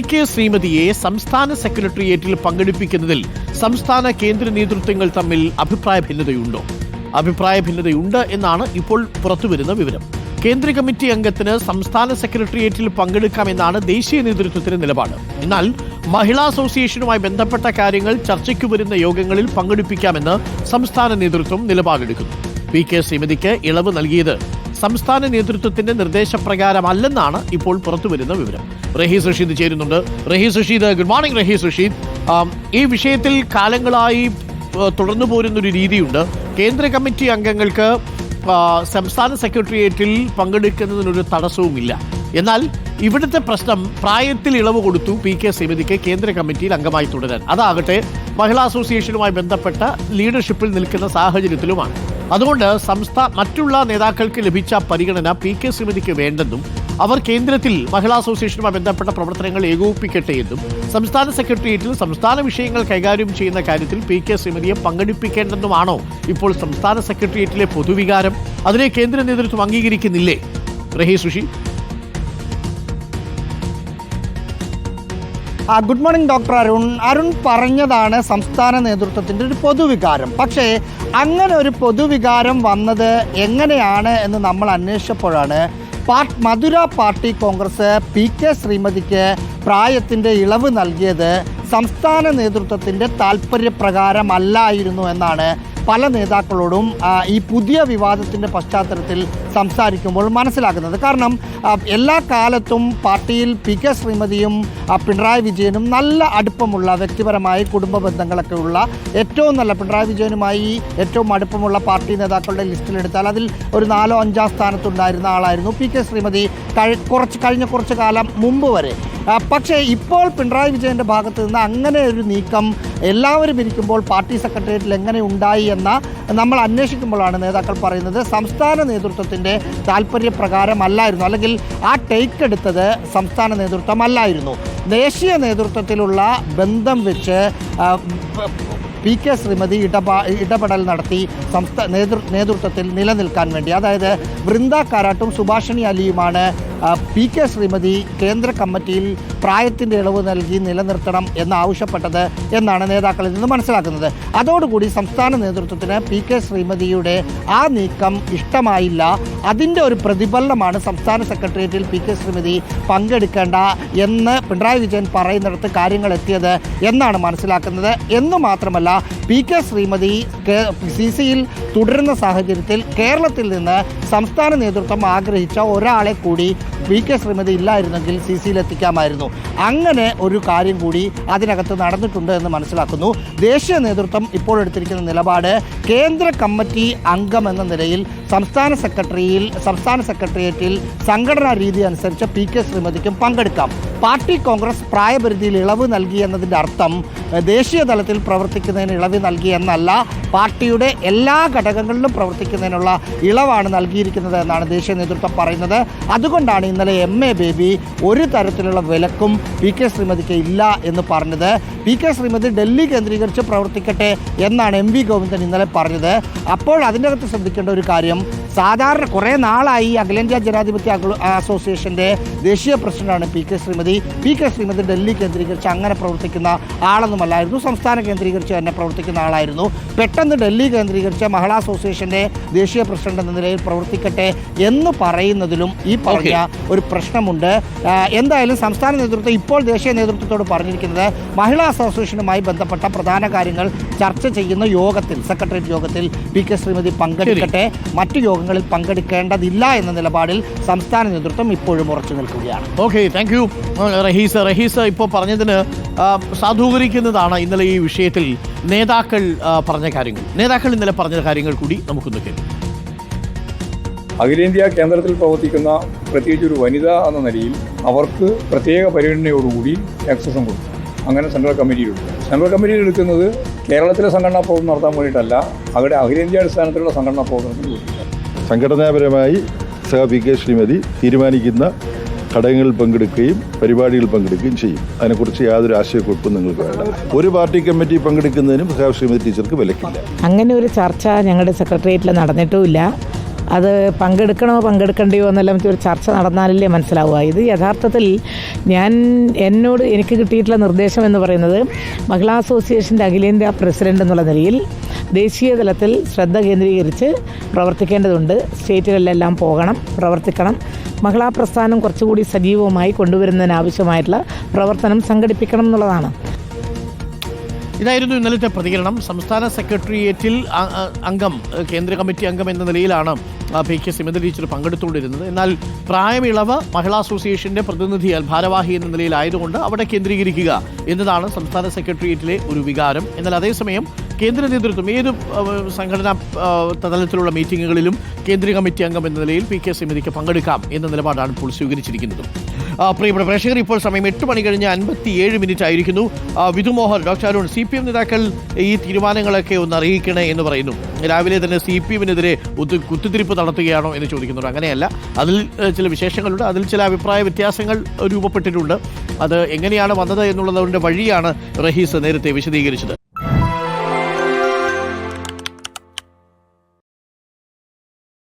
K ശ്രീമതിയെ സംസ്ഥാന സെക്രട്ടേറിയറ്റിൽ പങ്കെടുപ്പിക്കുന്നതിൽ സംസ്ഥാന കേന്ദ്ര നേതൃത്വങ്ങൾ തമ്മിൽ അഭിപ്രായ ഭിന്നതയുണ്ടോ? അഭിപ്രായ ഭിന്നതയുണ്ട് എന്നാണ് ഇപ്പോൾ പുറത്തുവരുന്ന വിവരം. കേന്ദ്ര കമ്മിറ്റി അംഗത്തിന് സംസ്ഥാന സെക്രട്ടേറിയറ്റിൽ പങ്കെടുക്കാമെന്നാണ് ദേശീയ നേതൃത്വത്തിന്റെ നിലപാട്. എന്നാൽ മഹിളാ അസോസിയേഷനുമായി ബന്ധപ്പെട്ട കാര്യങ്ങൾ ചർച്ചയ്ക്ക് വരുന്ന യോഗങ്ങളിൽ പങ്കെടുപ്പിക്കാമെന്ന് സംസ്ഥാന നേതൃത്വം നിലപാടെടുക്കുന്നു. പി കെ ശ്രീമതിക്ക് ഇളവ് നൽകിയത് സംസ്ഥാന നേതൃത്വത്തിന്റെ നിർദ്ദേശപ്രകാരമല്ലെന്നാണ് ഇപ്പോൾ പുറത്തുവരുന്ന വിവരം. റഹീസ് റഷീദ് ചേരുന്നുണ്ട്. Rahees Rasheed good morning Rahees Rasheed. ഈ വിഷയത്തിൽ കാലങ്ങളായി തുടർന്നു പോരുന്നൊരു രീതിയുണ്ട്. കേന്ദ്ര കമ്മിറ്റി അംഗങ്ങൾക്ക് സംസ്ഥാന സെക്രട്ടേറിയറ്റിൽ പങ്കെടുക്കുന്നതിനൊരു തടസ്സവുമില്ല. എന്നാൽ ഇവിടുത്തെ പ്രശ്നം പ്രായത്തിൽ ഇളവ് കൊടുത്തു പി കെ സമിതിക്ക് കേന്ദ്ര കമ്മിറ്റിയിൽ അംഗമായി തുടരാൻ. അതാകട്ടെ മഹിളാ അസോസിയേഷനുമായി ബന്ധപ്പെട്ട ലീഡർഷിപ്പിൽ നിൽക്കുന്ന സാഹചര്യത്തിലുമാണ്. അതുകൊണ്ട് സംസ്ഥ മറ്റുള്ള നേതാക്കൾക്ക് ലഭിച്ച പരിഗണന പി കെ ശ്രീമതിക്ക് വേണ്ടെന്നും അവർ കേന്ദ്രത്തിൽ മഹിളാ അസോസിയേഷനുമായി ബന്ധപ്പെട്ട പ്രവർത്തനങ്ങൾ ഏകോപിപ്പിക്കട്ടെ എന്നും സംസ്ഥാന സെക്രട്ടേറിയറ്റിൽ സംസ്ഥാന വിഷയങ്ങൾ കൈകാര്യം ചെയ്യുന്ന കാര്യത്തിൽ പി കെ ശ്രീമതിയെ പങ്കെടുപ്പിക്കേണ്ടെന്നുമാണോ ഇപ്പോൾ സംസ്ഥാന സെക്രട്ടേറിയറ്റിലെ പൊതുവികാരം? അതിനെ കേന്ദ്ര നേതൃത്വം അംഗീകരിക്കുന്നില്ലേ? Rahees Rishi good morning doctor Arun. Arun പറഞ്ഞതാണ് സംസ്ഥാന നേതൃത്വത്തിന്റെ ഒരു പൊതുവികാരം. പക്ഷേ അങ്ങനെ ഒരു പൊതുവികാരം വന്നത് എങ്ങനെയാണ് എന്ന് നമ്മൾ അന്വേഷിച്ചപ്പോഴാണ് part Madurai party congress P K ശ്രീമതിക്ക് പ്രായത്തിന്റെ ഇളവ് നൽകിയത് സംസ്ഥാന നേതൃത്വത്തിന്റെ താല്പര്യപ്രകാരമല്ലായിരുന്നു എന്നാണ് പല നേതാക്കളോടും ഈ പുതിയ വിവാദത്തിന്റെ പശ്ചാത്തലത്തിൽ സംസാരിക്കുമ്പോൾ മനസ്സിലാക്കുന്നത് കാരണം എല്ലാ കാലത്തും പാർട്ടിയിൽ പി കെ ശ്രീമതിയും പിണറായി വിജയനും നല്ല അടുപ്പമുള്ള വ്യക്തിപരമായി കുടുംബ ബന്ധങ്ങളൊക്കെ ഉള്ള ഏറ്റവും നല്ല പിണറായി വിജയനുമായി ഏറ്റവും അടുപ്പമുള്ള പാർട്ടി നേതാക്കളുടെ ലിസ്റ്റിലെടുത്താൽ അതിൽ ഒരു നാലോ അഞ്ചാം സ്ഥാനത്തുണ്ടായിരുന്ന ആളായിരുന്നു പി കെ ശ്രീമതി. കഴി കുറച്ച് കഴിഞ്ഞ കുറച്ച് കാലം മുമ്പ് വരെ. പക്ഷേ ഇപ്പോൾ പിണറായി വിജയന്റെ ഭാഗത്ത് നിന്ന് അങ്ങനെ ഒരു നീക്കം എല്ലാവരും ഇരിക്കുമ്പോൾ പാർട്ടി സെക്രട്ടേറിയറ്റിൽ എങ്ങനെ ഉണ്ടായി എന്ന നമ്മൾ അന്വേഷിക്കുമ്പോഴാണ് നേതാക്കൾ പറയുന്നത്. സംസ്ഥാന നേതൃത്വത്തിന്റെ താല്പര്യപ്രകാരമല്ലായിരുന്നു അല്ലെങ്കിൽ ആ ടേക്ക് എടുത്തത് സംസ്ഥാന നേതൃത്വമല്ലായിരുന്നു ദേശീയ നേതൃത്വത്തിലുള്ള ബന്ധം വെച്ച് പി കെ ശ്രീമതി ഇടപാ ഇടപെടൽ നടത്തി സംസ്ഥാന നേതൃ നേതൃത്വത്തിൽ നിലനിൽക്കാൻ വേണ്ടി. അതായത് വൃന്ദ കാരാട്ടും സുഭാഷിണി അലിയുമാണ് പി കെ ശ്രീമതി കേന്ദ്ര കമ്മിറ്റിയിൽ പ്രായത്തിന്റെ ഇളവ് നൽകി നിലനിർത്തണം എന്നാവശ്യപ്പെട്ടത് എന്നാണ് നേതാക്കളിൽ നിന്ന് മനസ്സിലാക്കുന്നത്. അതോടുകൂടി സംസ്ഥാന നേതൃത്വത്തിന് പി കെ ശ്രീമതിയുടെ ആ നീക്കം ഇഷ്ടമായില്ല. അതിന്റെ ഒരു പ്രതിഫലനമാണ് സംസ്ഥാന സെക്രട്ടേറിയറ്റിൽ പി കെ ശ്രീമതി പങ്കെടുക്കേണ്ട എന്ന് പിണറായി വിജയൻ പറയുന്നിടത്ത് കാര്യങ്ങൾ എത്തിയത് എന്നാണ് മനസ്സിലാക്കുന്നത്. എന്ന് മാത്രമല്ല പി കെ ശ്രീമതി സി സിയിൽ തുടരുന്ന സാഹചര്യത്തിൽ കേരളത്തിൽ നിന്ന് സംസ്ഥാന നേതൃത്വം ആഗ്രഹിച്ച ഒരാളെ കൂടി പി കെ ശ്രീമതി ഇല്ലായിരുന്നെങ്കിൽ സി സിയിൽ എത്തിക്കാമായിരുന്നു. അങ്ങനെ ഒരു കാര്യം കൂടി അതിനകത്ത് നടന്നിട്ടുണ്ട് എന്ന് മനസ്സിലാക്കുന്നു. ദേശീയ നേതൃത്വം ഇപ്പോൾ എടുത്തിരിക്കുന്ന നിലപാട് കേന്ദ്ര കമ്മിറ്റി അംഗം എന്ന നിലയിൽ സംസ്ഥാന സെക്രട്ടറിയിൽ സംസ്ഥാന സെക്രട്ടേറിയറ്റിൽ സംഘടനാ രീതി അനുസരിച്ച് പി കെ ശ്രീമതിക്കും പങ്കെടുക്കാം. പാർട്ടി കോൺഗ്രസ് പ്രായപരിധിയിൽ ഇളവ് നൽകി എന്നതിന്റെ അർത്ഥം ദേശീയ തലത്തിൽ പ്രവർത്തിക്കുന്നതിന് ഇളവ് നൽകി എന്നല്ല പാർട്ടിയുടെ എല്ലാ ഘടകങ്ങളിലും പ്രവർത്തിക്കുന്നതിനുള്ള ഇളവാണ് നൽകിയിരിക്കുന്നത് എന്നാണ് ദേശീയ നേതൃത്വം പറയുന്നത്. അതുകൊണ്ടാണ് ഇന്നലെ എം എ ബേബി ഒരു തരത്തിലുള്ള വിലക്കും പി കെ ശ്രീമതിക്ക് ഇല്ല എന്ന് പറഞ്ഞത്. പി കെ ശ്രീമതി ഡൽഹി കേന്ദ്രീകരിച്ച് പ്രവർത്തിക്കട്ടെ എന്നാണ് എം വി ഗോവിന്ദൻ ഇന്നലെ പറഞ്ഞത്. അപ്പോൾ അതിന്റെ അകത്ത് ശ്രദ്ധിക്കേണ്ട ഒരു കാര്യം സാധാരണ കുറേ നാളായി അഖിലേന്ത്യാ ജനാധിപത്യ അസോസിയേഷന്റെ ദേശീയ പ്രസിഡന്റാണ് P K Sreemathi. P K Sreemathi Delhi കേന്ദ്രീകരിച്ച് അങ്ങനെ പ്രവർത്തിക്കുന്ന ആളൊന്നുമല്ലായിരുന്നു. സംസ്ഥാന കേന്ദ്രീകരിച്ച് തന്നെ പ്രവർത്തിക്കുന്ന ആളായിരുന്നു. പെട്ടെന്ന് ഡൽഹി കേന്ദ്രീകരിച്ച മഹിളാ അസോസിയേഷന്റെ ദേശീയ പ്രസിഡന്റ് എന്ന നിലയിൽ പ്രവർത്തിക്കട്ടെ എന്ന് പറയുന്നതിലും ഈ പറഞ്ഞ ഒരു പ്രശ്നമുണ്ട്. എന്തായാലും സംസ്ഥാന നേതൃത്വം ഇപ്പോൾ ദേശീയ നേതൃത്വത്തോട് പറഞ്ഞിരിക്കുന്നത് മഹിളാ അസോസിയേഷനുമായി ബന്ധപ്പെട്ട പ്രധാന കാര്യങ്ങൾ ചർച്ച ചെയ്യുന്ന യോഗത്തിൽ സെക്രട്ടേറിയറ്റ് യോഗത്തിൽ പി കെ ശ്രീമതി പങ്കെടുക്കട്ടെ. മറ്റു യോഗങ്ങളിൽ പങ്കെടുക്കേണ്ടതില്ല എന്ന നിലപാടിൽ സംസ്ഥാന നേതൃത്വം ഇപ്പോഴും ഉറച്ചു നിൽക്കുകയാണ്. Okay thank you Rahees Rahees ഇപ്പോൾ പറഞ്ഞതിന് സാധൂകരിക്കുന്നതാണ് ഇന്നലെ ഈ വിഷയത്തിൽ നേതാക്കൾ പറഞ്ഞ കാര്യങ്ങൾ. നേതാക്കൾ ഇന്നലെ പറഞ്ഞ കാര്യങ്ങൾ കൂടി നമുക്കൊന്ന് കേൾക്കാം അഖിലേന്ത്യാ കേന്ദ്രത്തിൽ പ്രവർത്തിക്കുന്ന പ്രത്യേകിച്ച് ഒരു വനിത എന്ന നിലയിൽ അവർക്ക് പ്രത്യേക പരിഗണനയോടുകൂടി ആക്സസും കൊടുക്കും അങ്ങനെ സെൻട്രൽ കമ്മിറ്റിയിലുണ്ട് സെൻട്രൽ കമ്മിറ്റിയിൽ എടുക്കുന്നത് കേരളത്തിലെ സംഘടനാ പ്രവർത്തനം നടത്താൻ വേണ്ടിയിട്ടല്ല അവിടെ അഖിലേന്ത്യാ അടിസ്ഥാനത്തിലുള്ള സംഘടനാ പ്രവർത്തനത്തിന് വേണ്ടി സംഘടനാപരമായി സഹ പി കെ ശ്രീമതി തീരുമാനിക്കുന്ന ഘടകങ്ങളിൽ പങ്കെടുക്കുകയും പരിപാടികളിൽ പങ്കെടുക്കുകയും ചെയ്യും. അതിനെക്കുറിച്ച് യാതൊരു ആശയക്കുഴപ്പം നിങ്ങൾക്ക് വേണ്ട. ഒരു പാർട്ടി കമ്മിറ്റി പങ്കെടുക്കുന്നതിനും സഹ ശ്രീമതി ടീച്ചർക്ക് വിലക്കില്ല. അങ്ങനെ ഒരു ചർച്ച ഞങ്ങളുടെ സെക്രട്ടേറിയറ്റിൽ നടന്നിട്ടുമില്ല. അത് പങ്കെടുക്കണോ പങ്കെടുക്കണ്ടയോ എന്നെല്ലാം ഒരു ചർച്ച നടന്നാലല്ലേ മനസ്സിലാവുക. ഇത് യഥാർത്ഥത്തിൽ ഞാൻ എന്നോട് എനിക്ക് കിട്ടിയിട്ടുള്ള നിർദ്ദേശം എന്ന് പറയുന്നത് മഹിളാ അസോസിയേഷന്റെ അഖിലേന്ത്യാ പ്രസിഡന്റ് എന്നുള്ള നിലയിൽ ദേശീയ തലത്തിൽ ശ്രദ്ധ കേന്ദ്രീകരിച്ച് പ്രവർത്തിക്കേണ്ടതുണ്ട്. സ്റ്റേറ്റുകളിലെല്ലാം പോകണം പ്രവർത്തിക്കണം. മഹിളാ പ്രസ്ഥാനം കുറച്ചുകൂടി സജീവമായി കൊണ്ടുവരുന്നതിനാവശ്യമായിട്ടുള്ള പ്രവർത്തനം സംഘടിപ്പിക്കണം എന്നുള്ളതാണ്. ഇതായിരുന്നു ഇന്നലത്തെ പ്രതികരണം. സംസ്ഥാന സെക്രട്ടേറിയറ്റിൽ അംഗം കേന്ദ്ര കമ്മിറ്റി അംഗം എന്ന നിലയിലാണ് പി കെ സിമന്ത ടീച്ചർ പങ്കെടുത്തുകൊണ്ടിരുന്നത്. എന്നാൽ പ്രായമിളവ് മഹിളാ അസോസിയേഷന്റെ പ്രതിനിധി ഭാരവാഹി എന്ന നിലയിലായതുകൊണ്ട് അവിടെ കേന്ദ്രീകരിക്കുക എന്നതാണ് സംസ്ഥാന സെക്രട്ടേറിയറ്റിലെ ഒരു വികാരം. എന്നാൽ അതേസമയം കേന്ദ്ര നേതൃത്വം ഏത് സംഘടനാ തലത്തിലുള്ള മീറ്റിങ്ങുകളിലും കേന്ദ്ര കമ്മിറ്റി അംഗം എന്ന നിലയിൽ പി കെ സിമതിക്ക് പങ്കെടുക്കാം എന്ന നിലപാടാണ് ഇപ്പോൾ സ്വീകരിച്ചിരിക്കുന്നത്. പ്രിയപ്പെട്ട പ്രേക്ഷകർ ഇപ്പോൾ സമയം എട്ട് മണി കഴിഞ്ഞ് അൻപത്തിയേഴ് മിനിറ്റ് ആയിരിക്കുന്നു. Vidhumohan doctor Arun C P M നേതാക്കൾ ഈ തീരുമാനങ്ങളൊക്കെ ഒന്ന് അറിയിക്കണേ എന്ന് പറയുന്നു. രാവിലെ തന്നെ സി പി എമ്മിനെതിരെ കുത്തിത്തിരിപ്പ് നടത്തുകയാണോ എന്ന് ചോദിക്കുന്നുണ്ട്. അങ്ങനെയല്ല അതിൽ ചില വിശേഷങ്ങളുണ്ട്. അതിൽ ചില അഭിപ്രായ വ്യത്യാസങ്ങൾ രൂപപ്പെട്ടിട്ടുണ്ട്. അത് എങ്ങനെയാണ് വന്നത് എന്നുള്ളതിന്റെ വഴിയാണ് റഹീസ് നേരത്തെ വിശദീകരിച്ചത്.